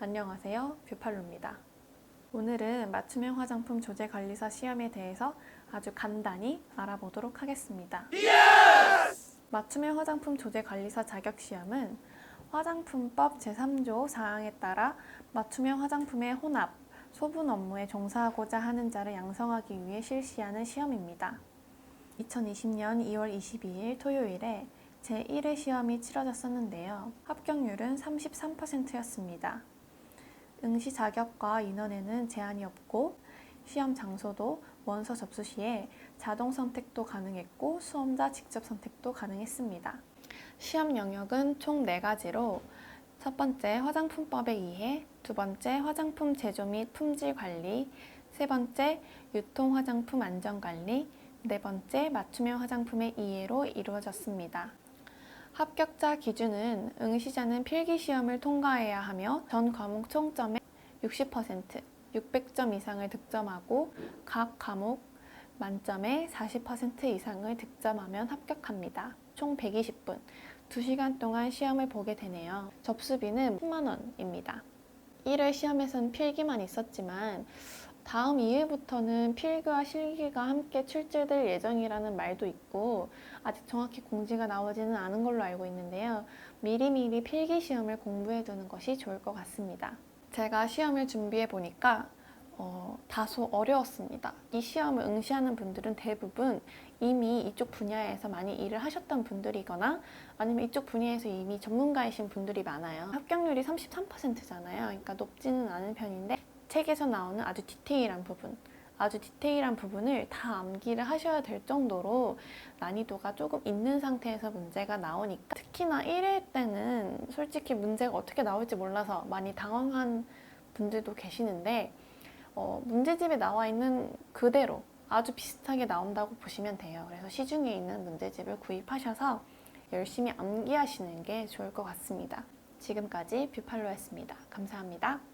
안녕하세요. 뷰팔로입니다. 오늘은 맞춤형 화장품 조제 관리사 시험에 대해서 아주 간단히 알아보도록 하겠습니다. 맞춤형 화장품 조제 관리사 자격 시험은 화장품법 제3조 사항에 따라 맞춤형 화장품의 혼합, 소분 업무에 종사하고자 하는 자를 양성하기 위해 실시하는 시험입니다. 2020년 2월 22일 토요일에 제1회 시험이 치러졌었는데요. 합격률은 33%였습니다. 응시 자격과 인원에는 제한이 없고 시험 장소도 원서 접수 시에 자동 선택도 가능했고 수험자 직접 선택도 가능했습니다. 시험 영역은 총 4가지로 첫 번째 화장품법의 이해, 두 번째 화장품 제조 및 품질 관리, 세 번째 유통 화장품 안전 관리, 네 번째 맞춤형 화장품의 이해로 이루어졌습니다. 합격자 기준은 응시자는 필기 시험을 통과해야 하며 전 과목 총점의 60%, 600점 이상을 득점하고 각 과목 만점의 40% 이상을 득점하면 합격합니다. 총 120분, 2시간 동안 시험을 보게 되네요. 접수비는 10만 원입니다. 1회 시험에선 필기만 있었지만 다음 2회부터는 필기와 실기가 함께 출제될 예정이라는 말도 있고 아직 정확히 공지가 나오지는 않은 걸로 알고 있는데요. 미리미리 필기 시험을 공부해 두는 것이 좋을 것 같습니다. 제가 시험을 준비해 보니까 어, 다소 어려웠습니다. 이 시험을 응시하는 분들은 대부분 이미 이쪽 분야에서 많이 일을 하셨던 분들이거나 아니면 이쪽 분야에서 이미 전문가이신 분들이 많아요. 합격률이 33%잖아요. 그러니까 높지는 않은 편인데 책에서 나오는 아주 디테일한 부분, 아주 디테일한 부분을 다 암기를 하셔야 될 정도로 난이도가 조금 있는 상태에서 문제가 나오니까 특히나 1회 때는 솔직히 문제가 어떻게 나올지 몰라서 많이 당황한 분들도 계시는데 어, 문제집에 나와 있는 그대로 아주 비슷하게 나온다고 보시면 돼요. 그래서 시중에 있는 문제집을 구입하셔서 열심히 암기하시는 게 좋을 것 같습니다. 지금까지 뷰팔로였습니다. 감사합니다.